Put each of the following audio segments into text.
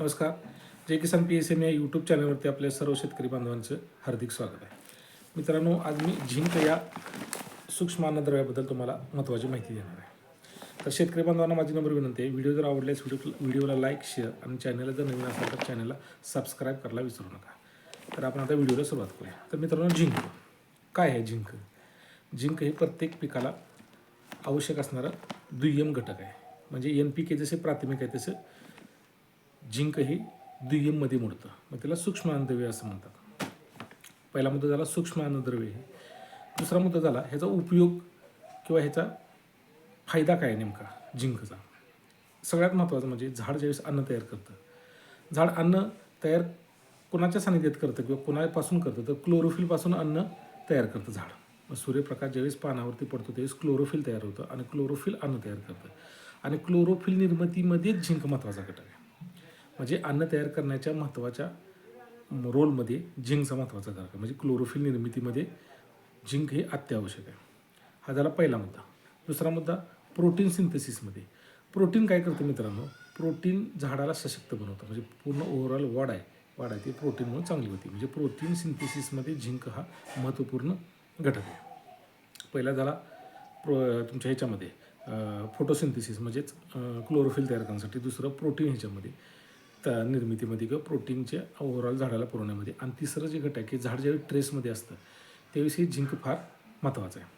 नमस्कार. Jai Kisan P S M या YouTube चॅनलवरती आपल्या सर्व शेतकरी बांधवांचं हार्दिक स्वागत आहे. मित्रांनो आज मी झिंक या सूक्ष्म अन्नद्रव्याबद्दल तुम्हाला महत्त्वाची माहिती देणार आहे. तर शेतकरी बांधवांना माझी नंबर विनंती आहे व्हिडिओ जर आवडल्यास व्हिडिओ व्हिडिओला लाईक शेअर आणि चॅनलला जर नवीन असेल तर चॅनलला सबस्क्राईब करायला विसरू नका. तर आपण आता व्हिडिओला सुरुवात करूया. तर मित्रांनो झिंक. काय आहे झिंक? झिंक हे प्रत्येक पिकाला आवश्यक असणारा दुय्यम घटक आहे. म्हणजे एन पी के जसे प्राथमिक आहे तसं जिंक हे दुय्यममध्ये मोडतं. मग त्याला सूक्ष्म अन्नद्रव्य असं म्हणतात. पहिला मुद्दा झाला सूक्ष्म अन्नद्रव्य हे दुसरा मुद्दा झाला ह्याचा उपयोग किंवा ह्याचा फायदा काय आहे नेमका? जिंकचा. सगळ्यात महत्त्वाचं म्हणजे झाड ज्यावेळेस अन्न तयार करतं. झाड अन्न तयार कोणाच्या सानिध्यात करतं किंवा कोणापासून करतं? तर क्लोरोफिलपासून अन्न तयार करतं झाड. मग सूर्यप्रकाश ज्यावेळेस पानावरती पडतो त्यावेळेस क्लोरोफिल तयार होतं आणि क्लोरोफिल अन्न तयार करतं. आणि क्लोरोफिल निर्मितीमध्येच झिंक महत्त्वाचा घटक आहे. म्हणजे अन्न तयार करण्याच्या महत्त्वाच्या रोलमध्ये झिंकचा महत्त्वाचा घटक आहे. म्हणजे क्लोरोफिल निर्मितीमध्ये झिंक हे अत्यावश्यक आहे. हा झाला पहिला मुद्दा. दुसरा मुद्दा प्रोटीन सिंथेसिसमध्ये प्रोटीन काय करतं मित्रांनो? प्रोटीन झाडाला सशक्त बनवतं. म्हणजे पूर्ण ओव्हरऑल वाढ आहे. वाढ आहे ती प्रोटीनमुळे चांगली होती. म्हणजे प्रोटीन सिंथेसिसमध्ये झिंक हा महत्त्वपूर्ण घटक आहे. पहिला झाला प्रो तुमच्या ह्याच्यामध्ये फोटोसिंथेसिस म्हणजेच क्लोरोफिल तयार करण्यासाठी. दुसरं प्रोटीन ह्याच्यामध्ये. त्या निर्मितीमध्ये किंवा प्रोटीनच्या ओव्हरऑल झाडाला पुरवण्यामध्ये. आणि तिसरं जे घटक आहे की झाड ज्यावेळी ट्रेसमध्ये असतं त्यावेळेस हे झिंक फार महत्त्वाचं आहे.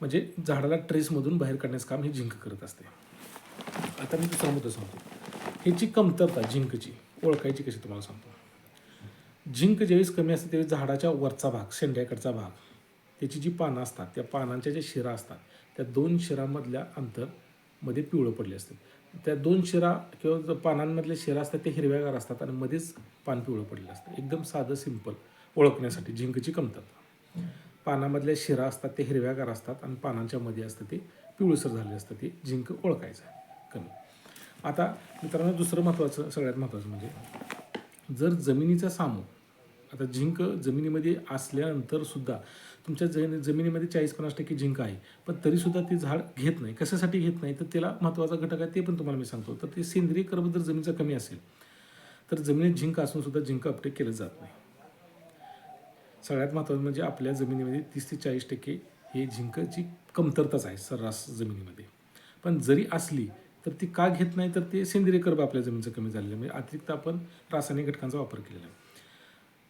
म्हणजे झाडाला ट्रेसमधून बाहेर काढण्याचं काम हे झिंक करत असते. आता मी दुसरा मुद्दा सांगतो. ह्याची कमतरता झिंकची ओळखायची कशी तुम्हाला सांगतो? झिंक ज्यावेळेस कमी असते त्यावेळेस झाडाच्या वरचा भाग शेंड्याकडचा भाग त्याची जी पानं असतात त्या पानांच्या ज्या शिरा असतात त्या दोन शिरामधल्या अंतरमध्ये पिवळं पडले असते. त्या दोन शिरा किंवा जो पानांमधले शिरा असतात ते हिरव्यागार असतात आणि मध्येच पान पिवळं पडलेलं असतं. एकदम साधं सिंपल ओळखण्यासाठी झिंकची कमतरता. पानामधल्या शिरा असतात ते हिरव्यागार असतात आणि पानांच्या मध्ये असतं ते पिवळसर झाले असतं ते झिंक ओळखायचं आहे. कमी. आता मित्रांनो दुसरं महत्त्वाचं सगळ्यात महत्त्वाचं म्हणजे जर जमिनीचा सामू आता झिंक जमिनीमध्ये असल्यानंतर सुद्धा तुमच्या ज जमिनीमध्ये चाळीस पन्नास टक्के झिंक आहे. पण तरीसुद्धा ते झाड घेत नाही. कशासाठी घेत नाही? तर त्याला महत्त्वाचा घटक आहे ते पण तुम्हाला मी सांगतो. तर ते सेंद्रिय कर्म जर जमिनीचा कमी असेल तर जमिनीत झिंक असूनसुद्धा झिंक अपटेक केलं जात नाही. सगळ्यात महत्त्वाचं म्हणजे आपल्या जमिनीमध्ये तीस ते चाळीस टक्के हे झिंकची कमतरताच आहे सर्रास जमिनीमध्ये. पण जरी असली तर ती का घेत नाही? तर ते सेंद्रिय कर्ब आपल्या जमिनीचं कमी झालेलं म्हणजे अतिरिक्त आपण रासायनिक घटकांचा वापर केलेला आहे.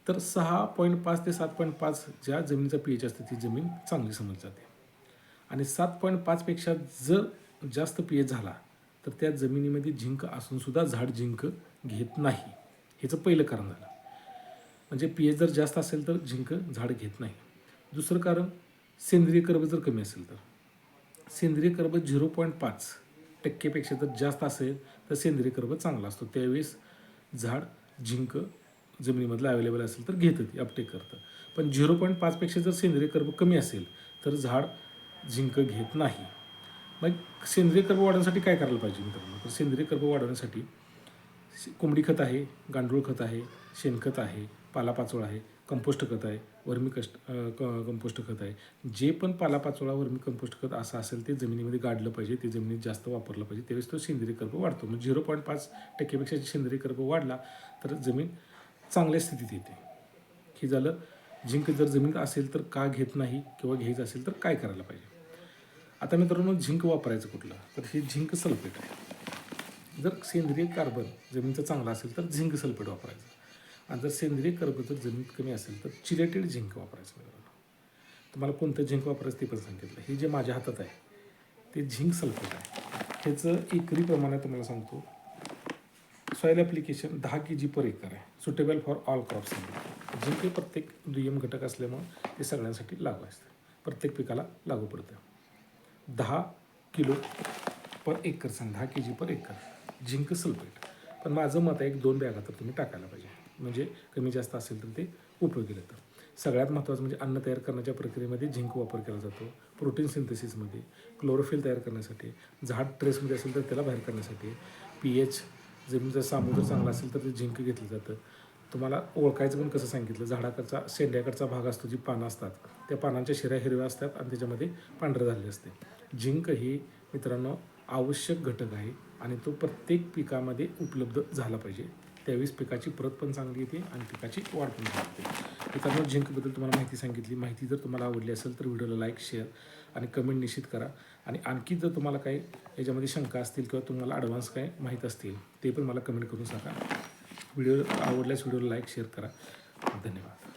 तर सहा पॉईंट पाच ते सात पॉईंट पाच ज्या जमिनीचा पी एच असते ती जमीन चांगली समजली जाते. आणि सात पॉईंट पाचपेक्षा जर जास्त पी एच झाला तर त्या जमिनीमध्ये झिंक असूनसुद्धा झाड झिंक घेत नाही. ह्याचं पहिलं कारण झालं. म्हणजे पी एच जर जास्त असेल तर झिंक झाड घेत नाही. दुसरं कारण सेंद्रिय कर्ब जर कमी असेल तर. सेंद्रिय कर्ब झिरो पॉईंट पाच टक्केपेक्षा जर जास्त असेल तर सेंद्रिय कर्ब चांगला असतो. त्यावेळेस झाड झिंक जमिनीमधलं अवेलेबल असेल तर घेतं ते अपटेक करतं पण झिरो पॉईंट पाचपेक्षा जर सेंद्रिय कर्ब कमी असेल तर झाड झिंक घेत नाही. मग सेंद्रिय कर्ब वाढवण्यासाठी काय करायला पाहिजे मित्रांनो? तर सेंद्रिय कर्ब वाढवण्यासाठी कोंबडी खत आहे गांडूळ खत आहे शेणखत आहे पालापाचोळा आहे कंपोस्ट खत आहे वर्मी कष्ट क कंपोस्ट खत आहे. जे पण पालापाचोळा वर्मी कंपोस्ट खत असं असेल ते जमिनीमध्ये गाडलं पाहिजे ते जमिनीत जास्त वापरलं पाहिजे त्यावेळेस तो सेंद्रिय कर्ब वाढतो. मग झिरो पॉईंट पाच टक्केपेक्षा सेंद्रिय कर्ब वाढला तर जमीन चांगल्या स्थितीत येते. हे झालं झिंक जर जमिनीत असेल तर का घेत नाही किंवा घ्यायचं असेल तर काय करायला पाहिजे? आता मित्रांनो झिंक वापरायचं कुठलं? तर हे झिंक सल्फेट आहे. जर सेंद्रिय कार्बन जमिनीचं चांगलं असेल तर झिंक सल्फेट वापरायचं. आणि जर सेंद्रिय कार्बन जर जमिनीत कमी असेल तर चिरेटेड झिंक वापरायचं मित्रांनो. तुम्हाला कोणतं झिंक वापरायचं ते पण सांगितलं. हे जे माझ्या हातात आहे ते झिंक सल्फेट आहे. ह्याचं एकरी प्रमाणात तुम्हाला सांगतो. सॉईल ॲप्लिकेशन दहा के जी पर एकर आहे. सुटेबल फॉर ऑल क्रॉप्स जे हे प्रत्येक दुय्यम घटक असल्यामुळं ते सगळ्यांसाठी लागू असतं. प्रत्येक पिकाला लागू पडतं. दहा किलो पर एकर सांग दहा K G per acre. Zinc sulphate. पण माझं मत आहे एक दोन बॅगा तर तुम्ही टाकायला पाहिजे. म्हणजे कमी जास्त असेल तर ते उपयोगी येतं सगळ्यात महत्त्वाचं म्हणजे अन्न तयार करण्याच्या प्रक्रियेमध्ये झिंक वापर केला जातो. प्रोटीन सिंथेसिसमध्ये क्लोरोफिल तयार करण्यासाठी. झाड ट्रेसमध्ये असेल तर त्याला बाहेर करण्यासाठी. पी एच जमिनीचा सामुद्र चांगला असेल तर ते झिंक घेतलं जातं. तुम्हाला ओळखायचं पण कसं सांगितलं? झाडाकडचा शेंड्याकडचा भाग असतो जी पानं असतात त्या पानांच्या शिऱ्या हिरव्या असतात आणि त्याच्यामध्ये पांढरं झालेले असते. झिंक ही मित्रांनो आवश्यक घटक आहे आणि तो प्रत्येक पिकामध्ये उपलब्ध झाला पाहिजे. त्यावेळेस पिकाची परत पण चांगली येते आणि पिकाची वाढ पण चांगली येते. मित्रांनो झिंकबद्दल तुम्हाला माहिती सांगितली. माहिती जर तुम्हाला आवडली असेल तर व्हिडिओला लाईक शेअर आणि कमेंट निश्चित करा. आणि आणखी जर तुम्हाला काही याच्यामध्ये शंका असतील किंवा तुम्हाला ॲडव्हान्स काय माहीत असतील ते पण मला कमेंट करून सांगा. व्हिडिओ आवडल्यास व्हिडिओला लाईक शेअर करा. धन्यवाद.